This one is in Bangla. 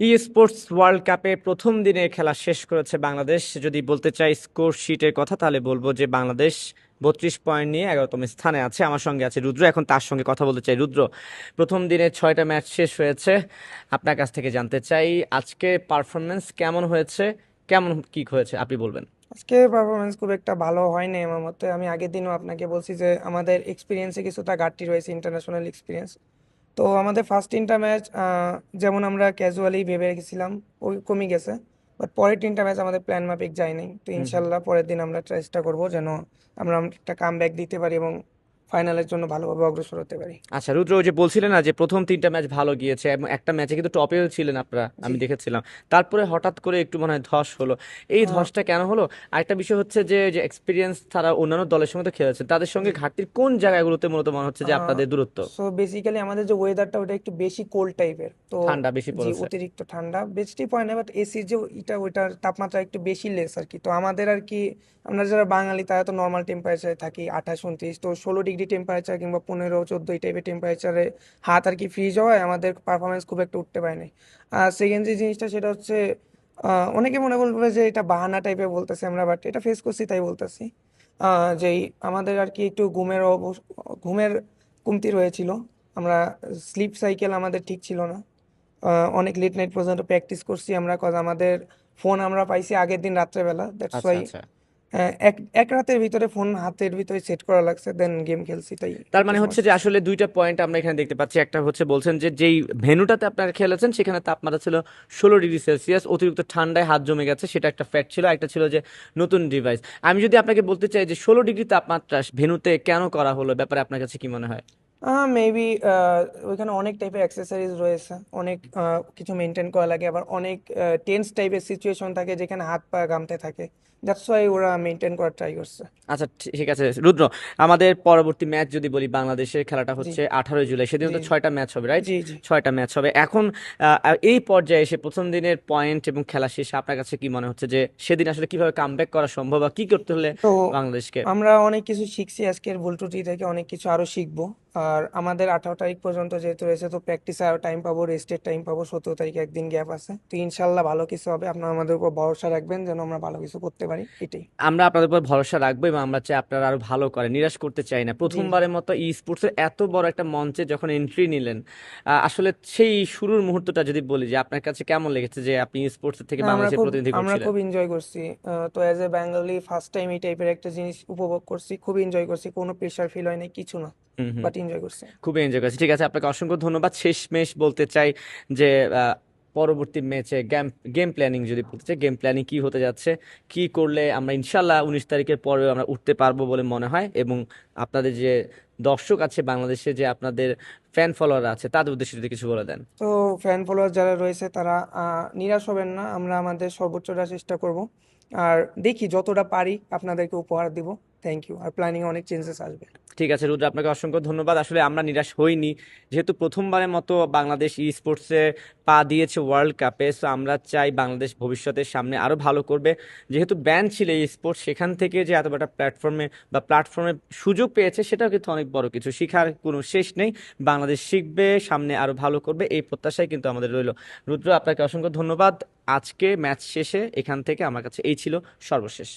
ই স্পোর্টস ওয়ার্ল্ড কাপে প্রথম দিনে খেলা শেষ করেছে বাংলাদেশ। যদি বলতে চাই স্কোর শিটের কথা, তাহলে বলব যে বাংলাদেশ বত্রিশ পয়েন্ট নিয়ে এগারোতম স্থানে আছে। আমার সঙ্গে আছে রুদ্র। এখন তার সঙ্গে কথা বলতে চাই। রুদ্র, প্রথম দিনে ছয়টা ম্যাচ শেষ হয়েছে। আপনার কাছ থেকে জানতে চাই, আজকে পারফরমেন্স কেমন হয়েছে? কেমন কি হয়েছে? আপনি বলবেন। আজকে পারফরমেন্স খুব একটা ভালো হয়নি আমার মতে। আমি আগের দিনও আপনাকে বলছি যে আমাদের এক্সপিরিয়েন্সে কিছুটা ঘাটতি রয়েছে ইন্টারন্যাশনাল এক্সপিরিয়েন্স তো আমাদের ফার্স্ট তিনটা ম্যাচ যেমন আমরা ক্যাজুয়ালি ভেবে রেখেছিলাম ওই কমে গেছে। বাট পরের তিনটা ম্যাচ আমাদের প্ল্যান মাফিক যায়নি। তো ইনশাল্লাহ পরের দিন আমরা চেষ্টা করব যেন আমরা একটা কাম ব্যাক দিতে পারি এবং ফাইনালের জন্য ভালোভাবে অগ্রসর হতে পারি। আচ্ছা রুদ্র ওই যে বলছিলেন না যে প্রথম তিনটা ম্যাচ ভালো গিয়েছে এবং একটা ম্যাচে কিন্তু টপেও ছিলেন আপনারা আমি দেখেছিলাম। তারপরে হঠাৎ করে একটু মনে হয় ধস হলো। এই ধসটা কেন হলো? আরেকটা বিষয় হচ্ছে যে যে এক্সপিরিয়েন্স তারা অন্যান্য দলের সঙ্গে তো খেলেছেন তাদের সঙ্গে ঘাটতির কোন জায়গাগুলোতে মূলত মনে হচ্ছে যে আপনাদের দূরত্ব? সো বেসিক্যালি আমাদের যে ওয়েদারটা ওটা একটু বেশি কোল্ড টাইপের তো ঠান্ডা বেশি পড়েছে। অতিরিক্ত ঠান্ডা বেশি পয়েন্ট না বাট এসির যে এটা ওইটার তাপমাত্রা একটু বেশি লেস আর কি। তো আমাদের আর কি আমরা যারা বাঙালি তারা তো নর্মাল টেম্পারেচারে থাকি আঠাশ উনত্রিশ তো ষোলো ডিগ্রি টেম্পারেচার কিংবা পনেরো চোদ্দ এই টাইপের টেম্পারেচারে হাত আর কি ফ্রিজ হওয়ায় আমাদের পারফরমেন্স খুব একটা উঠতে পারেনি আর সেকেন্ড যে জিনিসটা সেটা হচ্ছে অনেকে মনে করবে যে এটা বাহানা টাইপের বলতেছি আমরা বাট এটা ফেস করছি তাই বলতেছি। যেই আমাদের আর কি একটু ঘুমের ঘুমের কমতি রয়েছিল। আমরা স্লিপ সাইকেল আমাদের ঠিক ছিল না। অনেক লেট নাইট পর্যন্ত প্র্যাকটিস করছি আমরা কজ আমাদের ফোন আমরা পাইছি আগের দিন রাত্রেবেলা দ্যাটস আচ্ছা ওয়াই এক এক রাতের ভিতরে ফোন হাতের ভিতরে সেট করা লাগছে দেন গেম খেলছি তাই তার মানে হচ্ছে যে আসলে দুইটা পয়েন্ট আমরা এখানে দেখতে পাচ্ছি। একটা হচ্ছে বলছেন যে যেই ভেনুটাতে আপনারা খেলেছেন সেখানে তাপমাত্রা ছিল ষোলো ডিগ্রি সেলসিয়াস অতিরিক্ত ঠান্ডায় হাত জমে গেছে সেটা একটা ফ্যাট ছিল। একটা ছিল যে নতুন ডিভাইস আমি যদি আপনাকে বলতে চাই যে ষোলো ডিগ্রি তাপমাত্রা ভেনুতে কেন করা হলো ব্যাপারে আপনার কাছে কি মনে হয়? মেবি ওইখানে অনেক টাইপের অ্যাক্সেসরিজ রয়েছে। অনেক কিছু মেনটেন করা লাগে। আবার অনেক টেন্স টাইপের সিচুয়েশন থাকে যেখানে হাত পা গামতে থাকে। দ্যাটস ওয়াই ওরা মেনটেন করার ট্রাই করছে। আচ্ছা ঠিক আছে। রুদ্র আমাদের পরবর্তী ম্যাচ যদি বলি বাংলাদেশের খেলাটা হচ্ছে আঠারোই জুলাই। সেদিন তো ছয়টা ম্যাচ হবে রাইট ছয়টা ম্যাচ হবে। এখন এই পর্যায়ে এসে প্রথম দিনের পয়েন্ট এবং খেলা শেষে আপনার কাছে কি মনে হচ্ছে যে সেদিন আসলে কীভাবে কামব্যাক করা সম্ভব বা কি করতে হলে বাংলাদেশকে? আমরা অনেক কিছু শিখছি আজকের ভুল ত্রুটি থেকে অনেক কিছু আরও শিখব। আর আমাদের আঠারো তারিখ পর্যন্ত যেহেতু রয়েছে তো প্র্যাকটিসে আরও টাইম পাবো রেস্টের টাইম পাবো। সতেরো তারিখে একদিন গ্যাপ আছে। তো ইনশাল্লাহ ভালো কিছু হবে। আপনারা আমাদের উপর ভরসা রাখবেন যেন আমরা ভালো কিছু করতে পারি। এটাই। আমরা আপনাদের উপর ভরসা রাখব এবং আমরা চাই আপনারা আরও ভালো করেন। নিরাশ করতে চাই না। প্রথমবারের মতো ই স্পোর্টসের এত বড় একটা মঞ্চে যখন এন্ট্রি নিলেন আসলে সেই শুরুর মুহূর্তটা যদি বলি যে আপনার কাছে কেমন লেগেছে যে আপনি স্পোর্টস থেকে না, আমরা বাংলাদেশের খুব প্রতিনিধি আমরা করছিলেন? খুব এনজয় করছি। তো as a Bengali first time এই টাইপের একটা জিনিস উপভোগ করছি। খুব এনজয় করছি। কোনো প্রেশার ফিল হয় নাই কিছু না। বাট এনজয় করছি। খুবই এনজয় করেছি। ঠিক আছে আপনাকে অসংখ্য ধন্যবাদ। শেষ শেষমেশ বলতে চাই যে পরবর্তী ম্যাচে গেম গেম প্ল্যানিং যদি বলতে চাই গেম প্ল্যানিং কি হতে যাচ্ছে কি করলে আমরা ইনশাল্লাহ উনিশ তারিখের পরেও আমরা উঠতে পারব বলে মনে হয় এবং আপনাদের যে দর্শক আছে বাংলাদেশে যে আপনাদের ফ্যান ফলোয়ার আছে তাদের উদ্দেশ্যে যদি কিছু বলে দেন। তো ফ্যান ফলোয়ার যারা রয়েছে তারা নিরাশ হবেন না। আমরা আমাদের সর্বোচ্চটা চেষ্টা করব। আর দেখি যতটা পারি আপনাদেরকে উপহার দিব। থ্যাংক ইউ আর প্ল্যানিং অনেক চেঞ্জেস আসবে। ঠিক আছে, রুদ্র, আপনাকে অসংখ্য ধন্যবাদ। আসলে আমরা নিরাশ হইনি। যেহেতু প্রথমবারের মতো বাংলাদেশ ই স্পোর্টসে পা দিয়েছে ওয়ার্ল্ড কাপে সো আমরা চাই বাংলাদেশ ভবিষ্যতের সামনে আরও ভালো করবে। যেহেতু ব্যান ছিল এই স্পোর্টস সেখান থেকে যে এত বড় প্ল্যাটফর্মে বা প্ল্যাটফর্মে সুযোগ পেয়েছে, সেটাও কিন্তু অনেক বড় কিছু। শিখার কোনো শেষ নেই। বাংলাদেশ শিখবে, সামনে আরও ভালো করবে, এই প্রত্যাশাই কিন্তু আমাদের রইল। রুদ্র, আপনাকে অসংখ্য ধন্যবাদ। আজকে ম্যাচ শেষে এখান থেকে আমার কাছে এই ছিল সর্বশেষ।